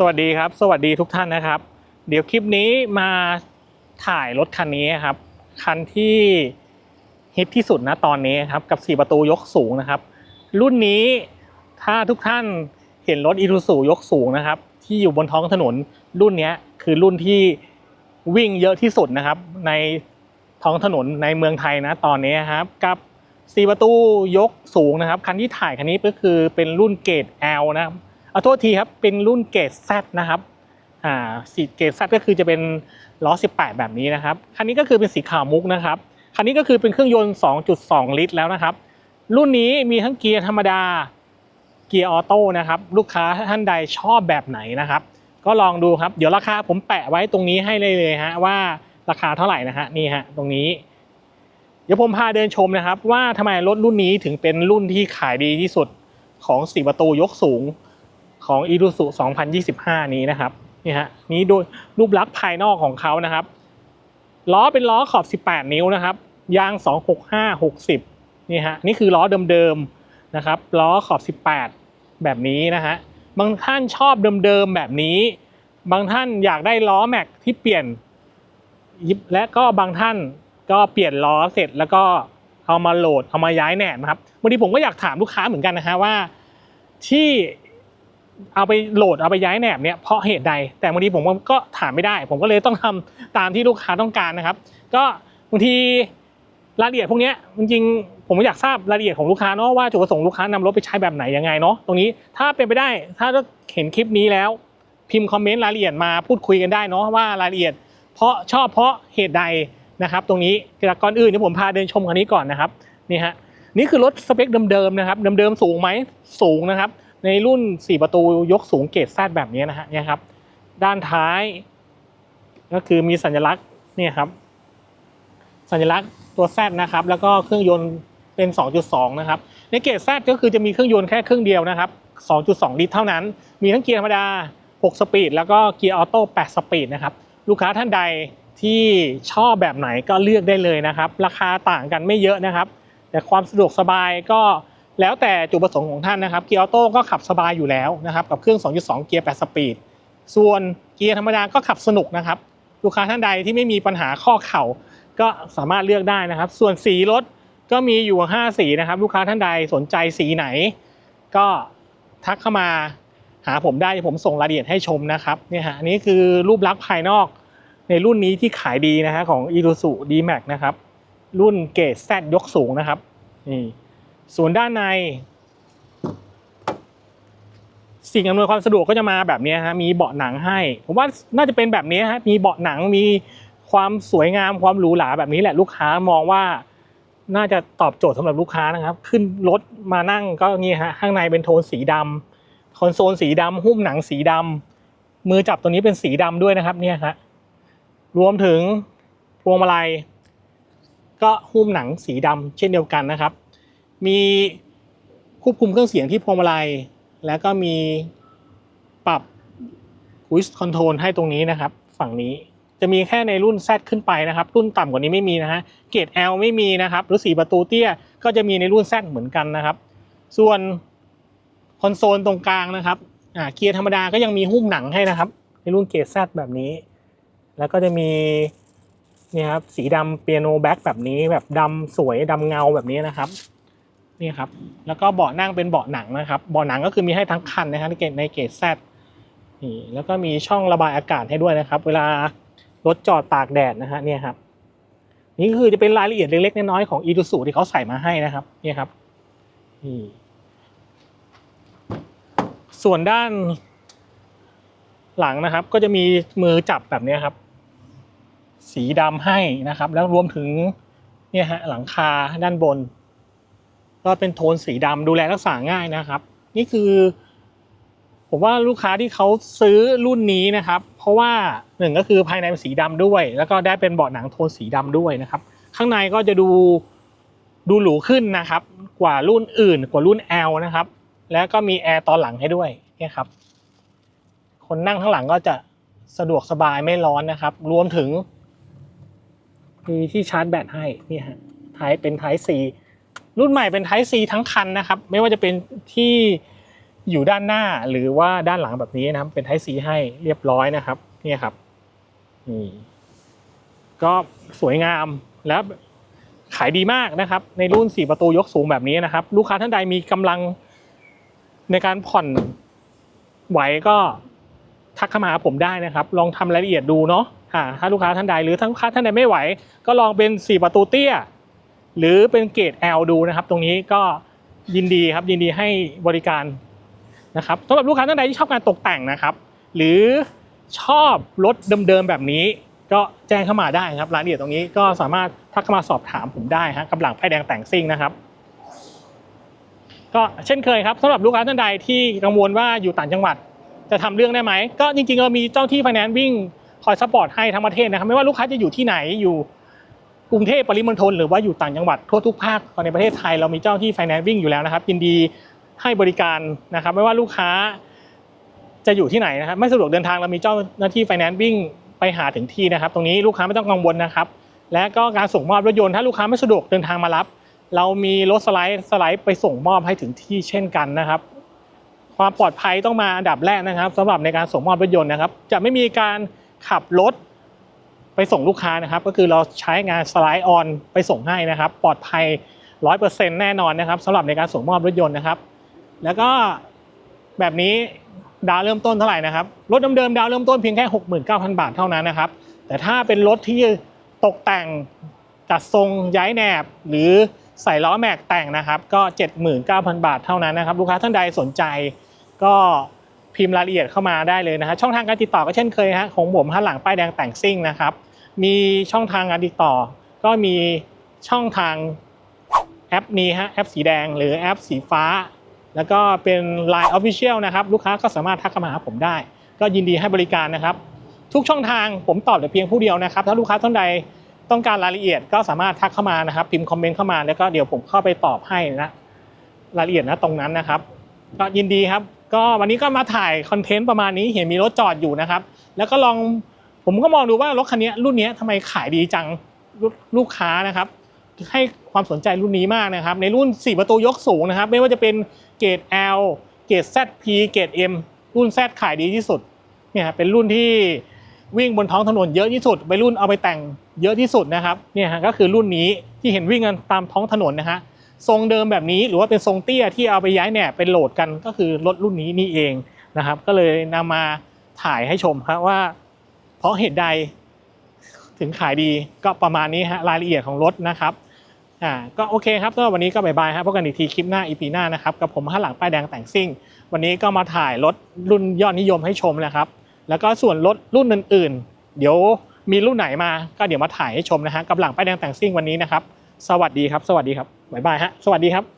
สวัสดีครับ สวัสดีทุกท่านนะครับ เดี๋ยวคลิปนี้มาถ่ายรถคันนี้ครับ คันที่ฮิตที่สุดนะตอนนี้ครับ กับ 4 ประตูยกสูงนะครับ รุ่นนี้ถ้าทุกท่านเห็นรถอี u ู u ยกสูงนะครับ ที่อยู่บนท้องถนนรุ่นนี้คือรุ่นที่วิ่งเยอะที่สุดนะครับ ในท้องถนนในเมืองไทยนะตอนนี้ครับกับ4ประตูยกสูงนะครับ คันที่ถ่ายคันนี้ก็คือเป็นรุ่นเกรด L นะครับ เอาโทษทีครับ เป็นรุ่นเกรด Z นะครับอ่าสีเกรด Z ก็คือจะเป็นล้อ 18 แบบนี้นะครับ คันนี้ก็คือเป็นสีขาวมุกนะครับ คันนี้ก็คือเป็นเครื่องยนต์ 2.2 ลิตรแล้วนะครับ รุ่นนี้มีทั้งเกียร์ธรรมดา เกียร์ออโต้นะครับ ลูกค้าท่านใดชอบแบบไหนนะครับ ก็ลองดูครับ เดี๋ยวราคาผมแปะไว้ตรงนี้ให้เลยเลยฮะว่าราคาเท่าไหร่นะฮะนี่ฮะตรงนี้เดี๋ยวผมพาเดินชมนะครับ ว่าทำไมรถรุ่นนี้ถึงเป็นรุ่นที่ขายดีที่สุดของสีประตูยกสูง ของ i r u s u 2025 นี้นะครับนี่ฮะนี้โดยรูปลักษณ์ภายนอกของเขานะครับ ล้อเป็นล้อขอบ 18 นิ้วนะครับ ยาง 265 60 นี่ฮะนี่คือล้อเดิมๆนะครับ ล้อขอบ 18 แบบนี้นะฮะบางท่านชอบเดิมๆแบบนี้ บางท่านอยากได้ล้อแม็กที่เปลี่ยนยิบและก็บางท่านก็เปลี่ยนล้อเสร็จแล้วก็เอามาโหลดเอามาย้ายแหนบนะครับวันนี้ผมก็อยากถามลูกค้าเหมือนกันนะฮะว่าที่ เอาไปโหลดเอาไปย้ายแหนบเนี่ยเพราะเหตุใด แต่บางทีผมก็ถามไม่ได้ ผมก็เลยต้องทำตามที่ลูกค้าต้องการนะครับ ก็บางทีรายละเอียดพวกนี้จริงๆผมอยากทราบรายละเอียดของลูกค้าเนาะว่าจุดประสงค์ลูกค้านำรถไปใช้แบบไหนยังไงเนาะตรงนี้ถ้าเป็นไปได้ถ้าเห็นคลิปนี้แล้ว พิมพ์คอมเมนต์รายละเอียดมาพูดคุยกันได้เนาะว่ารายละเอียด เพราะชอบเพราะเหตุใดนะครับ ตรงนี้แต่ก่อนอื่นเดี๋ยวผมพาเดินชมคันนี้ก่อนนะครับนี่ฮะนี่คือรถสเปคเดิมๆนะครับเดิมๆสูงไหมสูงนะครับ ในรุ่น 4 ประตูยกสูงเกรดแซดแบบนี้นะฮะเนี่ยครับ ด้านท้าย ก็คือมีสัญลักษณ์เนี่ยครับ สัญลักษณ์ตัวแซดนะครับ แล้วก็เครื่องยนต์เป็น 2.2 นะครับ ในเกรดแซดก็คือจะมีเครื่องยนต์แค่เครื่องเดียวนะครับ 2.2 ลิตรเท่านั้น มีทั้งเกียร์ธรรมดา 6 สปีด แล้วก็เกียร์ออโต้ 8 สปีดนะครับ ลูกค้าท่านใดที่ชอบแบบไหนก็เลือกได้เลยนะครับ ราคาต่างกันไม่เยอะนะครับ แต่ความสะดวกสบายก็ แล้วแต่จุดประสงค์ของท่านนะครับเกียร์ออโต้ก็ขับสบายอยู่แล้วนะครับกับเครื่อง 2.2 เกียร์ 8 สปีด ส่วนเกียร์ธรรมดาก็ขับสนุกนะครับลูกค้าท่านใดที่ไม่มีปัญหาข้อเข่าก็สามารถเลือกได้นะครับ ส่วนสีรถก็มีอยู่ 5 สีนะครับ ลูกค้าท่านใดสนใจสีไหน ก็ทักเข้ามาหาผมได้ผมส่งรายละเอียดให้ชมนะครับเนี่ยฮะอันนี้คือรูปลักษณ์ภายนอกในรุ่นนี้ที่ขายดีนะฮะของ i r u s u D-Max นะครับรุ่นเกรด Z ยกสูงนะครับนี่ ส่วนด้านใน สิ่งอำนวยความสะดวกก็จะมาแบบนี้ฮะมีเบาะหนังให้ผมว่าน่าจะเป็นแบบนี้ฮะมีเบาะหนังมีความสวยงามความหรูหราแบบนี้แหละลูกค้ามองว่าน่าจะตอบโจทย์สำหรับลูกค้านะครับ ขึ้นรถมานั่งก็นี่ฮะข้างในเป็นโทนสีดำคอนโซลสีดำหุ้มหนังสีดำมือจับตัวนี้เป็นสีดำด้วยนะครับเนี่ยฮะรวมถึงพวงมาลัยก็หุ้มหนังสีดำเช่นเดียวกันนะครับ มีควบคุมเครื่องเสียงที่พวงมาลัย แล้วก็มีปรับ voice control ให้ตรงนี้นะครับ ฝั่งนี้จะมีแค่ในรุ่น Z ขึ้นไปนะครับ รุ่นต่ำกว่านี้ไม่มีนะฮะเกรด L ไม่มีนะครับ หรือสีประตูเตี้ยก็จะมีในรุ่น Z เหมือนกันนะครับ ส่วนคอนโซลตรงกลางนะครับเกียร์ธรรมดาก็ยังมีหุ้มหนังให้นะครับ ในรุ่นเกรด Z แบบนี้ แล้วก็จะมีนี่ครับสีดำเปียโนแบ็กแบบนี้แบบดำสวยดำเงาแบบนี้นะครับ นี่ครับ แล้วก็เบาะนั่งเป็นเบาะหนังนะครับ เบาะหนังก็คือมีให้ทั้งคันนะครับในเกรดในเกรดแซดนี่แล้วก็มีช่องระบายอากาศให้ด้วยนะครับ เวลารถจอดตากแดดนะฮะเนี่ยครับนี่คือจะเป็นรายละเอียดเล็กๆน้อยๆของอีดูสูที่เขาใส่มาให้นะครับเนี่ยครับนี่ส่วนด้านหลังนะครับ ก็จะมีมือจับแบบนี้ครับ สีดำให้นะครับ แล้วรวมถึงเนี่ยฮะหลังคาด้านบน ก็เป็นโทนสีดำดูแลรักษาง่ายนะครับ นี่คือ ผมว่าลูกค้าที่เขาซื้อรุ่นนี้นะครับ เพราะว่าหนึ่งก็คือภายในเป็นสีดำด้วย แล้วก็ได้เป็นเบาะหนังโทนสีดำด้วยนะครับ ข้างในก็จะดูดูหรูขึ้นนะครับ กว่ารุ่นอื่น กว่ารุ่น L นะครับ แล้วก็มีแอร์ตอนหลังให้ด้วยนี่ครับ คนนั่งข้างหลังก็จะสะดวกสบายไม่ร้อนนะครับ รวมถึงมีที่ชาร์จแบตให้นี่ฮะท้ายเป็นท้าย C รุ่นใหม่เป็น Type C ทั้งคันนะครับ ไม่ว่าจะเป็นที่อยู่ด้านหน้าหรือว่าด้านหลังแบบนี้นะครับ เป็นไทซีให้เรียบร้อยนะครับนี่ครับนี่ก็สวยงามแล้วขายดีมากนะครับ ในรุ่น 4 ประตูยกสูงแบบนี้นะครับ ลูกค้าท่านใดมีกำลังในการผ่อนไหวก็ทักเข้ามาผมได้นะครับ ลองทำรายละเอียดดูเนาะอ่าถ้าลูกค้าท่านใดหรือถ้าลูกค้าท่านใดไม่ไหว ก็ลองเป็น 4 ประตูเตี้ย หรือเป็นเกรด L ดูนะครับ ตรงนี้ก็ยินดีครับยินดีให้บริการนะครับสำหรับลูกค้าท่านใดที่ชอบการตกแต่งนะครับ หรือชอบรถเดิมๆแบบนี้ ก็แจ้งเข้ามาได้ครับรายละเอียดตรงนี้ก็สามารถทักเข้ามาสอบถามผมได้ฮะกับหลังไฟแดงแต่งซิ่งนะครับ ก็เช่นเคยครับสำหรับลูกค้าท่านใดที่กังวลว่าอยู่ต่างจังหวัดจะทำเรื่องได้ไหมก็จริงๆเรามีเจ้าที่ไฟแนนซ์วิ่งคอยซัพพอร์ตให้ทั้งประเทศนะครับ ไม่ว่าลูกค้าจะอยู่ที่ไหนอยู่ กรุงเทพปริมณฑลหรือว่าอยู่ต่างจังหวัดทั่วทุกภาคในประเทศไทยเรามีเจ้าที่ไฟแนนซ์วิ่งอยู่แล้วนะครับยินดีให้บริการนะครับ ไม่ว่าลูกค้าจะอยู่ที่ไหนนะครับไม่สะดวกเดินทางเรามีเจ้าหน้าที่ไฟแนนซ์วิ่งไปหาถึงที่นะครับ ตรงนี้ลูกค้าไม่ต้องกังวลนะครับ และก็การส่งมอบรถยนต์ถ้าลูกค้าไม่สะดวกเดินทางมารับ เรามีรถสไลด์สไลด์ไปส่งมอบให้ถึงที่เช่นกันนะครับ ความปลอดภัยต้องมาอันดับแรกนะครับสำหรับในการส่งมอบรถยนต์นะครับ จะไม่มีการขับรถ ไปส่งลูกค้านะครับ ก็คือเราใช้งานสไลด์ออนไปส่งให้นะครับ ปลอดภัย 100%แน่นอนนะครับสำหรับในการส่งมอบรถยนต์นะครับ แล้วก็แบบนี้ดาวเริ่มต้นเท่าไหร่นะครับ รถเดิมๆดาวเริ่มต้นเพียงแค่ 69,000 บาทเท่านั้นนะครับ แต่ถ้าเป็นรถที่ตกแต่งจัดทรงย้ายแหนบ หรือใส่ล้อแม็กแต่งนะครับ ก็ 79,000 บาทเท่านั้นนะครับ ลูกค้าท่านใดสนใจก็ พิมพ์รายละเอียดเข้ามาได้เลยนะฮะช่องทางการติดต่อก็เช่นเคยฮะของผมหันหลังป้ายแดงแต่งซิ่งนะครับ มีช่องทางการติดต่อ ก็มีช่องทางแอปนี้ฮะแอปสีแดงหรือแอปสีฟ้า แล้วก็เป็น Line Official นะครับ ลูกค้าก็สามารถทักเข้ามาหาผมได้ ก็ยินดีให้บริการนะครับ ทุกช่องทางผมตอบแต่เพียงผู้เดียวนะครับ ถ้าลูกค้าท่านใดต้องการรายละเอียดก็สามารถทักเข้ามานะครับพิมพ์คอมเมนต์เข้ามาแล้วก็เดี๋ยวผมเข้าไปตอบให้นะรายละเอียดนะตรงนั้นนะครับ ก็ยินดีครับ ก็วันนี้ก็มาถ่ายคอนเทนต์ประมาณนี้เห็นมีรถจอดอยู่นะครับ แล้วก็ลองผมก็มองดูว่ารถคันนี้รุ่นนี้ทำไมขายดีจังลูกค้านะครับ ให้ความสนใจรุ่นนี้มากนะครับ ในรุ่น 4 ประตูยกสูงนะครับ ไม่ว่าจะเป็นเกรด L เกรด ZP เกรด M รุ่น Z ขายดีที่สุดเนี่ยเป็นรุ่นที่วิ่งบนท้องถนนเยอะที่สุดไปรุ่นเอาไปแต่งเยอะที่สุดนะครับเนี่ยฮะก็คือรุ่นนี้ที่เห็นวิ่งกันตามท้องถนนนะฮะ ทรงเดิมแบบนี้หรือว่าเป็นทรงเตี้ยที่เอาไปย้ายแหนบเป็นโหลดกันก็คือรถรุ่นนี้นี่เองนะครับ ก็เลยนำมาถ่ายให้ชมครับว่า เพราะเหตุใดถึงขายดีก็ประมาณนี้ฮะรายละเอียดของรถนะครับอ่าก็โอเคครับก็วันนี้ก็บายบายครับพบกันอีกทีคลิปหน้าอีพีหน้านะครับกับผมข้างหลังป้ายแดงแต่งซิ่ง วันนี้ก็มาถ่ายรถรุ่นยอดนิยมให้ชมนะครับ แล้วก็ส่วนรถรุ่นอื่น ๆ เดี๋ยวมีรุ่นไหนมาก็เดี๋ยวมาถ่ายให้ชมนะฮะกับหลังป้ายแดงแต่งซิ่งวันนี้นะครับ สวัสดีครับ สวัสดีครับบายบายฮะ สวัสดีครับ